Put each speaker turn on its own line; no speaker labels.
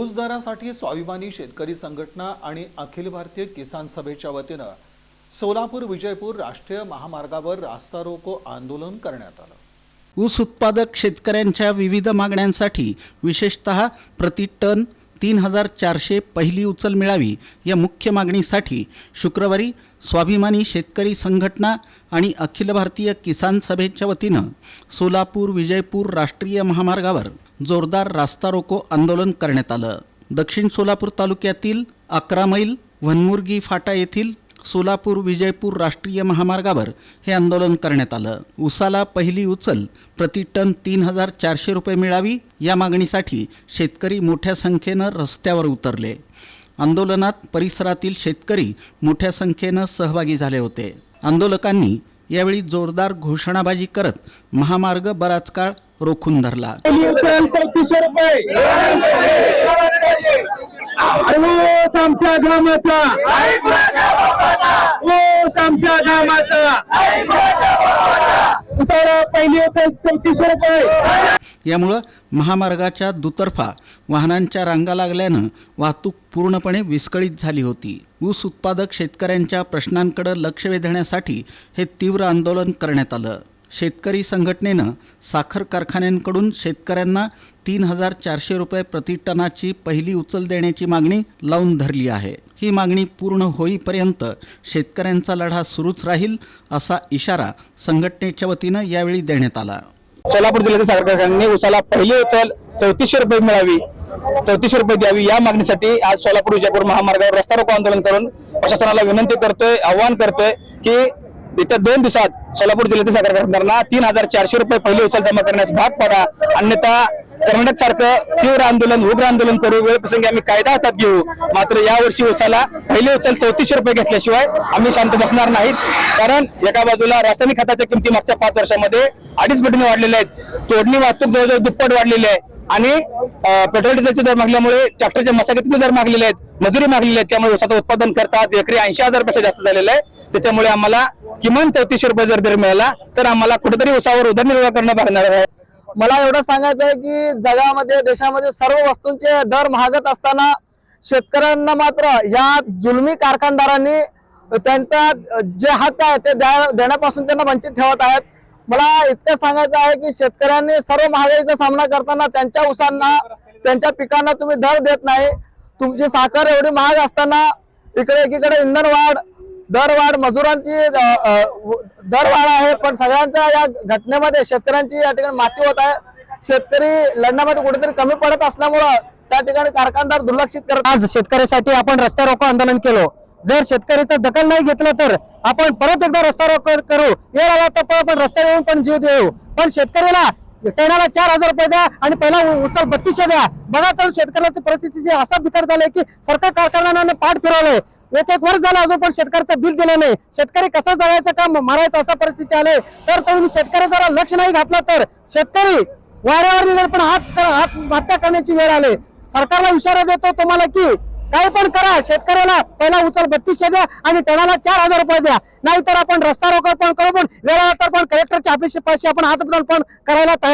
ऊसदारासाठी स्वाभिमानी शेतकरी संघटना आणि अखिल भारतीय किसान सभेच्या वतीनं सोलापूर विजयपूर राष्ट्रीय महामार्गावर रास्ता रोको आंदोलन करण्यात आलं.
ऊस उत्पादक शेतकऱ्यांच्या विविध मागण्यांसाठी विशेषत प्रति टन तीन हजार चारशे पहिली उचल मिळावी या मुख्य मागणीसाठी शुक्रवारी स्वाभिमानी शेतकरी संघटना आणि अखिल भारतीय किसान सभेच्या वतीनं सोलापूर विजयपूर राष्ट्रीय महामार्गावर जोरदार रास्ता रोको आंदोलन करण्यात आलं. दक्षिण सोलापूर तालुक्यातील अकरा मैल वनमुर्गी फाटा येथील सोलापूर विजयपूर राष्ट्रीय महामार्गावर हे आंदोलन करण्यात आलं. उसाला पहिली उचल प्रति टन तीन हजार चारशे रुपये मिळावी या मागणीसाठी शेतकरी मोठ्या संख्येनं रस्त्यावर उतरले. आंदोलनात परिसरातील शेतकरी मोठ्या संख्येनं सहभागी झाले होते. आंदोलकांनी यावेळी जोरदार घोषणाबाजी करत महामार्ग बराच काळ रोखून धरला.
आमच्या आमच्या
यामुळं महामार्गाच्या दुतर्फा वाहनांच्या रांगा लागल्यानं वाहतूक पूर्णपणे विस्कळीत झाली होती. ऊस उत्पादक शेतकऱ्यांच्या प्रश्नांकडे लक्ष वेधण्यासाठी हे तीव्र आंदोलन करण्यात आलं. शेतकरी संघटनेनं साखर कारखान्यांकडून शेतकऱ्यांना तीन हजार चारशे रुपये प्रति टनाची पहिली उचल देण्याची मागणी लावून धरली आहे. ही मागणी पूर्ण होईपर्यंत शेतकऱ्यांचा लढा सुरूच राहील असा इशारा संघटनेच्या वतीनं यावेळी देण्यात आला.
सोलापूर जिल्ह्याच्या साखर कारखान्यांनी उसाला पहिली उचल चौतीसशे रुपये मिळावी चौतीसशे रुपये द्यावी या मागणीसाठी आज सोलापूर विजापूर महामार्गावर रस्ता रोको आंदोलन करून प्रशासनाला विनंती करतोय आवाहन करतोय की येत्या दोन दिवसात सोलापूर जिल्ह्यातील साखर कारखानदारांना तीन हजार चारशे रुपये पहिले उचल जमा करण्यास भाग पडा. अन्यथा कर्नाटक सारखं तीव्र आंदोलन उग्र आंदोलन करू वेळ प्रसंगी आम्ही कायदा हातात घेऊ. मात्र यावर्षी उसाला पहिले उचल चौतीसशे रुपये घेतल्याशिवाय आम्ही शांत बसणार नाहीत. कारण एका बाजूला रासायनिक खताच्या किमती मागच्या पाच वर्षामध्ये अडीच पटीने वाढलेल्या आहेत. तोडणी वाहतूक जवळजवळ दुप्पट वाढलेली आहे. आणि पेट्रोल डिझेलचे दर मागल्यामुळे ट्रॅक्टरच्या मशागतीचे दर मागलेले आहेत मजुरी मागलेली आहेत त्यामुळे उसाचं उत्पादन खर्च आज एकरी ऐंशी हजारपेक्षा जास्त झालेला आहे. त्याच्यामुळे आम्हाला किमान चौतीसशे रुपये जर दर मिळाला तर आम्हाला कुठेतरी उसावर उदरनिर्वाह करणं भागणार आहे.
मला एवढं सांगायचं आहे की जगामध्ये देशामध्ये सर्व वस्तूंचे दर महागत असताना शेतकऱ्यांना मात्र या जुलमी कारखानदारांनी त्यांचा जे हक्क आहे ते द्या- देण्यापासून त्यांना वंचित ठेवत आहेत. मला इतकं सांगायचं आहे की शेतकऱ्यांनी सर्व महागाईचा सामना करताना त्यांच्या उसांना त्यांच्या पिकांना तुम्ही दर देत नाही. तुमची साखर एवढी महाग असताना इकडे एकीकडे इंधन वाढ दर वाढ मजुरांची दरवाढ दर वाढ आहे पण सगळ्यांच्या या घटनेमध्ये शेतकऱ्यांची या ठिकाणी माती होत आहे. शेतकरी लढण्यामध्ये कुठेतरी कमी पडत असल्यामुळं त्या ठिकाणी कारखानदार दुर्लक्षित करत आज शेतकऱ्यासाठी आपण रस्ता रोको आंदोलन केलो. जर शेतकऱ्याचा दखल नाही घेतलं तर आपण परत एकदा रस्ता करू. वेळ आला तर आपण रस्त्यावर येऊन पण जीव देऊ. पण शेतकऱ्याला टनाला चार हजार रुपये द्या आणि पहिला उचल बत्तीसशे द्या. बघा तर शेतकऱ्याची परिस्थिती जी असा बिकट झालाय की सरकार कारखान्याने पाठ फिरवलंय. एक एक वर्ष झालं अजून पण शेतकऱ्याचं बिल दिलं नाही. शेतकरी कसा जगायचं काम मारायचं असा परिस्थिती आले. तर तुम्ही शेतकऱ्याचा जरा लक्ष नाही घातलं तर शेतकरी वाऱ्यावर निघेल पण हात आत्महत्या करण्याची वेळ आली. सरकारला इशारा देतो तुम्हाला की काही पण करा शेतकऱ्याला पहिला उचल बत्तीसशे द्या आणि टनाला चार हजार रुपये द्या. नाहीतर आपण रस्ता रोको पण करू पण वेळा तर पण कलेक्टरच्या ऑफिसचे पैसे आपण हात पण करायला तयार